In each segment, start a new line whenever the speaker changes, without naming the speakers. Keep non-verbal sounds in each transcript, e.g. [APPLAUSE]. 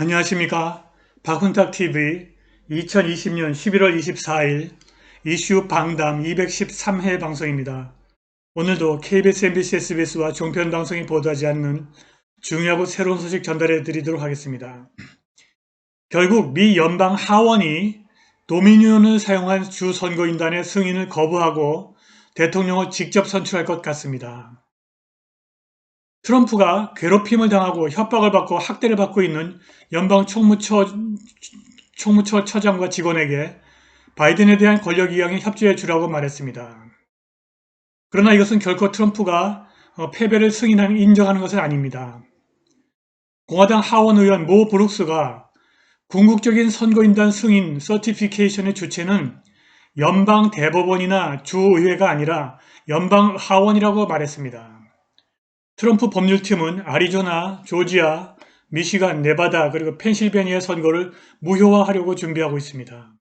안녕하십니까 박훈탁TV 2020년 11월 24일 이슈 방담 213회 방송입니다. 오늘도 KBS, MBC, SBS와 종편 방송이 보도하지 않는 중요하고 새로운 소식 전달해 드리도록 하겠습니다. 결국 미 연방 하원이 도미니온을 사용한 주 선거인단의 승인을 거부하고 대통령을 직접 선출할 것 같습니다. 트럼프가 괴롭힘을 당하고 협박을 받고 학대를 받고 있는 연방 총무처, 총무처 처장과 직원에게 바이든에 대한 권력 이양에 협조해 주라고 말했습니다. 그러나 이것은 결코 트럼프가 어, 패배를 승인하는 인정하는 것은 아닙니다. 공화당 하원 의원 모 브룩스가 궁극적인 선거인단 승인 서티피케이션의 주체는 연방 대법원이나 주의회가 아니라 연방 하원이라고 말했습니다. 트럼프 법률팀은 아리조나, 조지아, 미시간, 네바다 그리고 펜실베니아 선거를 무효화하려고 준비하고 있습니다.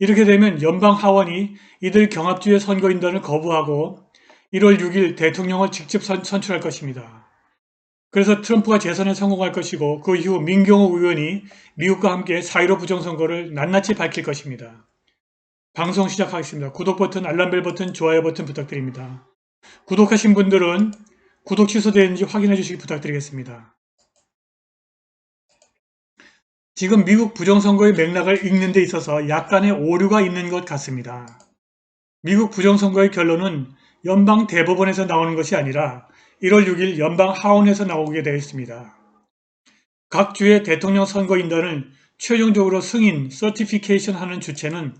이렇게 되면 연방 하원이 이들 경합주의 선거인단을 거부하고 1월 6일 대통령을 직접 선, 출할 것입니다. 그래서 트럼프가 재선에 성공할 것이고 그 이후 민경호 의원이 미국과 함께 4.15 부정선거를 낱낱이 밝힐 것입니다. 방송 시작하겠습니다. 구독 버튼, 알람벨 버튼, 좋아요 버튼 부탁드립니다. 구독하신 분들은 구독 취소되었는지 확인해 주시기 부탁드리겠습니다. 지금 미국 부정선거의 맥락을 읽는 데 있어서 약간의 오류가 있는 것 같습니다. 미국 부정선거의 결론은 연방 대법원에서 나오는 것이 아니라 1월 6일 연방 하원에서 나오게 되어 있습니다. 각 주의 대통령 선거인단을 최종적으로 승인, 서티피케이션 하는 주체는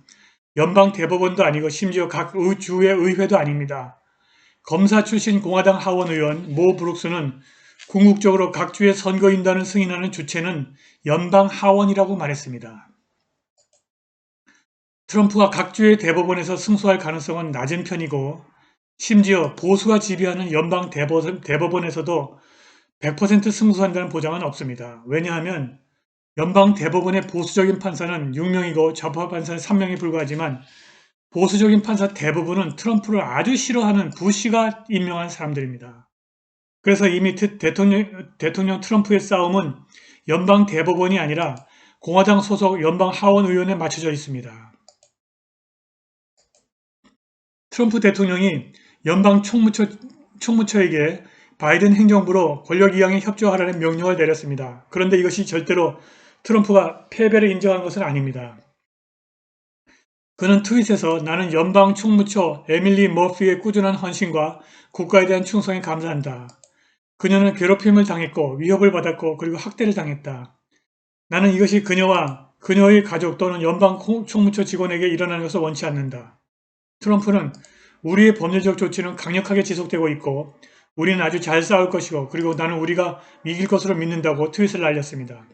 연방 대법원도 아니고 심지어 각 주의 의회도 아닙니다. 검사 출신 공화당 하원 의원 모 브룩스는 궁극적으로 각 주의 선거인단을 승인하는 주체는 연방 하원이라고 말했습니다. 트럼프가 각 주의 대법원에서 승소할 가능성은 낮은 편이고 심지어 보수가 지배하는 연방 대법원에서도 100% 승소한다는 보장은 없습니다. 왜냐하면 연방 대법원의 보수적인 판사는 6명이고 좌파 판사는 3명에 불과하지만 보수적인 판사 대부분은 트럼프를 아주 싫어하는 부시가 임명한 사람들입니다. 그래서 이미 대통령, 대통령 트럼프의 싸움은 연방 대법원이 아니라 공화당 소속 연방 하원 의원에 맞춰져 있습니다. 트럼프 대통령이 연방 총무처, 총무처에게 바이든 행정부로 권력 이양에 협조하라는 명령을 내렸습니다. 그런데 이것이 절대로 트럼프가 패배를 인정한 것은 아닙니다. 그는 트윗에서 나는 연방 총무처 에밀리 머피의 꾸준한 헌신과 국가에 대한 충성에 감사한다. 그녀는 괴롭힘을 당했고 위협을 받았고 그리고 학대를 당했다. 나는 이것이 그녀와 그녀의 가족 또는 연방 총무처 직원에게 일어나는 것을 원치 않는다. 트럼프는 우리의 법률적 조치는 강력하게 지속되고 있고 우리는 아주 잘 싸울 것이고 그리고 나는 우리가 이길 것으로 믿는다고 트윗을 날렸습니다.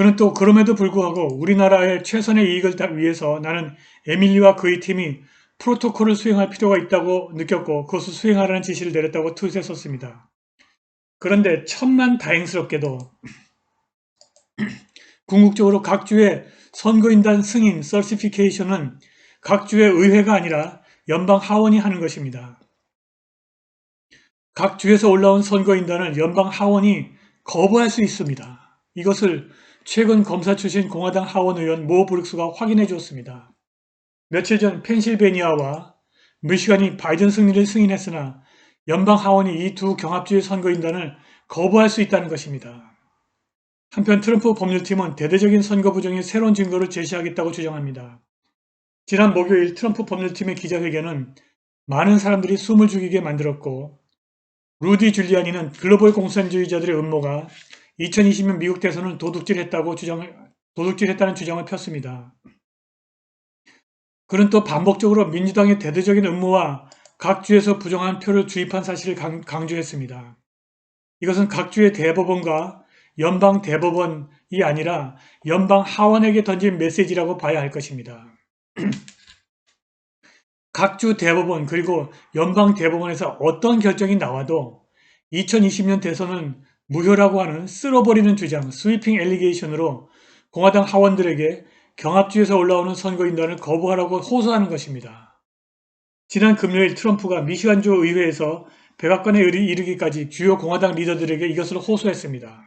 그는 또 그럼에도 불구하고 우리나라의 최선의 이익을 위해서 나는 에밀리와 그의 팀이 프로토콜을 수행할 필요가 있다고 느꼈고 그것을 수행하라는 지시를 내렸다고 트윗에 썼습니다. 그런데 천만 다행스럽게도 [CLEARS THROAT] 궁극적으로 각 주의 선거인단 승인 서티피케이션은 각 주의 의회가 아니라 연방 하원이 하는 것입니다. 각 주에서 올라온 선거인단을 연방 하원이 거부할 수 있습니다. 이것을 최근 검사 출신 공화당 하원 의원 모 브룩스가 확인해 주었습니다. 며칠 전 펜실베니아와 미시간이 바이든 승리를 승인했으나 연방 하원이 이 두 경합주의 선거인단을 거부할 수 있다는 것입니다. 한편 트럼프 법률팀은 대대적인 선거 부정의 새로운 증거를 제시하겠다고 주장합니다. 지난 목요일 트럼프 법률팀의 기자회견은 많은 사람들이 숨을 죽이게 만들었고 루디 줄리아니는 글로벌 공산주의자들의 음모가 2020년 미국 대선은 도둑질했다고 주장을 도둑질했다는 주장을 폈습니다. 그는 또 반복적으로 민주당의 대대적인 음모와 각 주에서 부정한 표를 주입한 사실을 강조했습니다. 이것은 각 주의 대법원과 연방 대법원이 아니라 연방 하원에게 던진 메시지라고 봐야 할 것입니다. [CLEARS THROAT] 각 주 대법원 그리고 연방 대법원에서 어떤 결정이 나와도 2020년 대선은 무효라고 하는 쓸어버리는 주장, 스위핑 엘리게이션으로 공화당 하원들에게 경합주에서 올라오는 선거인단을 거부하라고 호소하는 것입니다. 지난 금요일 트럼프가 미시간주 의회에서 백악관에 이르기까지 주요 공화당 리더들에게 이것을 호소했습니다.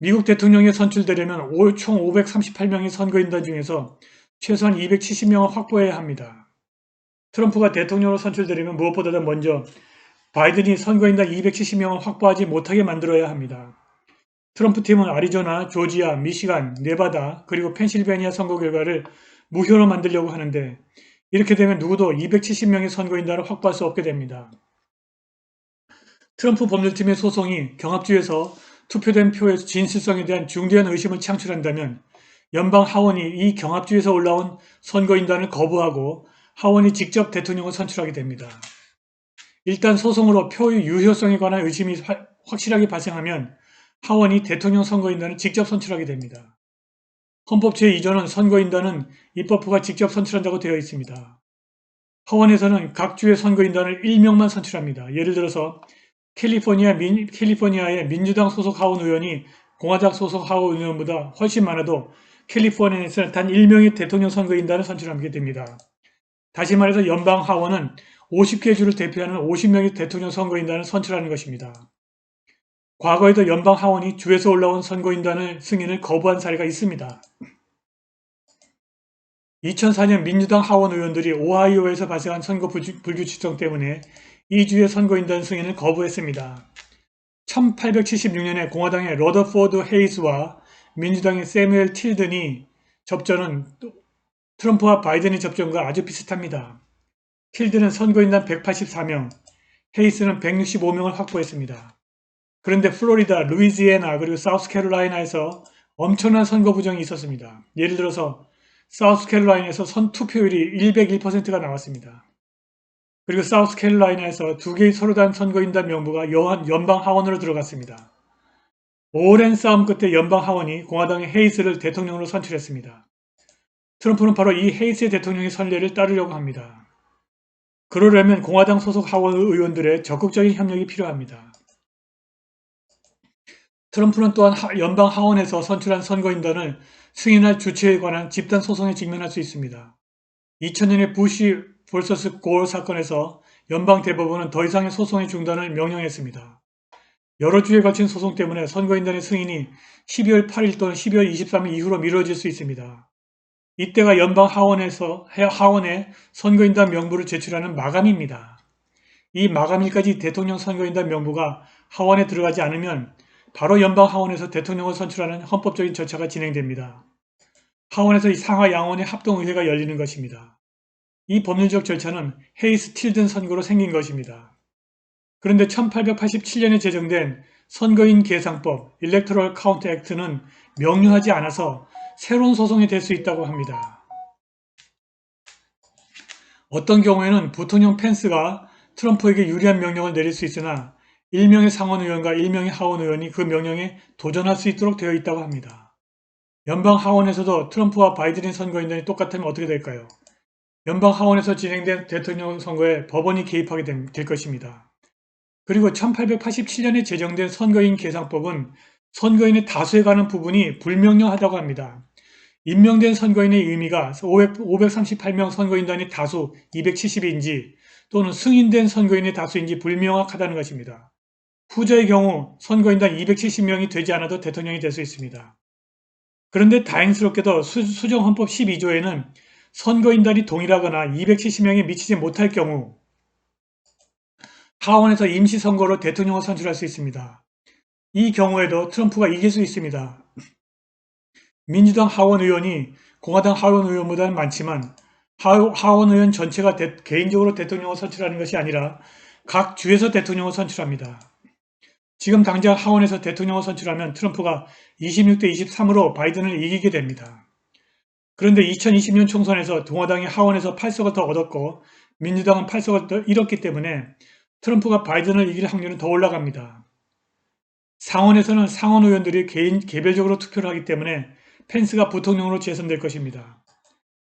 미국 대통령이 선출되려면 올총 538명의 선거인단 중에서 최소한 270명을 확보해야 합니다. 트럼프가 대통령으로 선출되려면 무엇보다도 먼저 바이든이 선거인단 270명을 확보하지 못하게 만들어야 합니다. 트럼프 팀은 아리조나, 조지아, 미시간, 네바다, 그리고 펜실베니아 선거 결과를 무효로 만들려고 하는데 이렇게 되면 누구도 270명의 선거인단을 확보할 수 없게 됩니다. 트럼프 법률팀의 소송이 경합주에서 투표된 표의 진실성에 대한 중대한 의심을 창출한다면 연방 하원이 이 경합주에서 올라온 선거인단을 거부하고 하원이 직접 대통령을 선출하게 됩니다. 일단 소송으로 표의 유효성에 관한 의심이 확실하게 발생하면 하원이 대통령 선거인단을 직접 선출하게 됩니다. 헌법 제2조는 선거인단은 입법부가 직접 선출한다고 되어 있습니다. 하원에서는 각 주의 선거인단을 1명만 선출합니다. 예를 들어서 캘리포니아 민, 캘리포니아의 민주당 소속 하원 의원이 공화당 소속 하원 의원보다 훨씬 많아도 캘리포니아에서는 단 1명의 대통령 선거인단을 선출하게 됩니다. 다시 말해서 연방 하원은 50개 주를 대표하는 50명의 대통령 선거인단을 선출하는 것입니다. 과거에도 연방 하원이 주에서 올라온 선거인단을 승인을 거부한 사례가 있습니다. 2004년 민주당 하원 의원들이 오하이오에서 발생한 선거 불규칙성 때문에 이 주의 선거인단 승인을 거부했습니다. 1876년에 공화당의 러더포드 헤이스와 민주당의 세뮤엘 틸든이 접전은 트럼프와 바이든의 접전과 아주 비슷합니다. 틸드는 선거인단 184명, 헤이스는 165명을 확보했습니다. 그런데 플로리다, 루이지애나 그리고 사우스캐롤라이나에서 엄청난 선거 부정이 있었습니다. 예를 들어서 사우스캐롤라이나에서 선 투표율이 101%가 나왔습니다. 그리고 사우스캐롤라이나에서 두 개의 서로 다른 선거인단 명부가 연방 하원으로 들어갔습니다. 오랜 싸움 끝에 연방 하원이 공화당의 헤이스를 대통령으로 선출했습니다. 트럼프는 바로 이 헤이스의 대통령의 선례를 따르려고 합니다. 그러려면 공화당 소속 하원 의원들의 적극적인 협력이 필요합니다. 트럼프는 또한 연방 하원에서 선출한 선거인단을 승인할 주체에 관한 집단 소송에 직면할 수 있습니다. 2000년의 부시 볼서스 골 사건에서 연방 대법원은 더 이상의 소송의 중단을 명령했습니다. 여러 주에 걸친 소송 때문에 선거인단의 승인이 12월 8일 또는 12월 23일 이후로 미뤄질 수 있습니다. 이때가 연방 하원에서 하원에 선거인단 명부를 제출하는 마감입니다. 이 마감일까지 대통령 선거인단 명부가 하원에 들어가지 않으면 바로 연방 하원에서 대통령을 선출하는 헌법적인 절차가 진행됩니다. 하원에서 이 상하 양원의 합동의회가 열리는 것입니다. 이 법률적 절차는 헤이스 틸든 선거로 생긴 것입니다. 그런데 1887년에 제정된 선거인 계상법 (Electoral Count Act는 명료하지 않아서 새로운 소송이 될 수 있다고 합니다. 어떤 경우에는 부통령 펜스가 트럼프에게 유리한 명령을 내릴 수 있으나 1명의 상원 의원과 1명의 하원 의원이 그 명령에 도전할 수 있도록 되어 있다고 합니다. 연방 하원에서도 트럼프와 바이든의 선거인단이 똑같으면 어떻게 될까요? 연방 하원에서 진행된 대통령 선거에 법원이 개입하게 될 것입니다. 그리고 1887년에 제정된 선거인 계상법은 선거인의 다수에 관한 부분이 불명령하다고 합니다. 임명된 선거인의 의미가 538명 선거인단이 다수 270인지 또는 승인된 선거인의 다수인지 불명확하다는 것입니다. 후자의 경우 선거인단 270명이 되지 않아도 대통령이 될 수 있습니다. 그런데 다행스럽게도 수정헌법 12조에는 선거인단이 동일하거나 270명에 미치지 못할 경우 하원에서 임시선거로 대통령을 선출할 수 있습니다. 이 경우에도 트럼프가 이길 수 있습니다. 민주당 하원 의원이 공화당 하원 의원보다는 많지만 하원 의원 전체가 대, 개인적으로 대통령을 선출하는 것이 아니라 각 주에서 대통령을 선출합니다. 지금 당장 하원에서 대통령을 선출하면 트럼프가 26대 23으로 바이든을 이기게 됩니다. 그런데 2020년 총선에서 동화당이 하원에서 8석을 더 얻었고 민주당은 8석을 더 잃었기 때문에 트럼프가 바이든을 이길 확률은 더 올라갑니다. 상원에서는 상원 의원들이 개인 개별적으로 투표를 하기 때문에 펜스가 부통령으로 재선될 것입니다.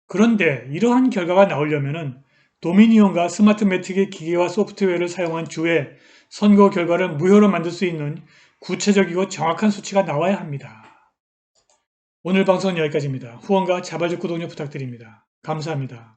그런데 이러한 결과가 나오려면 도미니온과 스마트 매틱의 기계와 소프트웨어를 사용한 주에 선거 결과를 무효로 만들 수 있는 구체적이고 정확한 수치가 나와야 합니다. 오늘 방송은 여기까지입니다. 후원과 자발적 구독료 부탁드립니다. 감사합니다.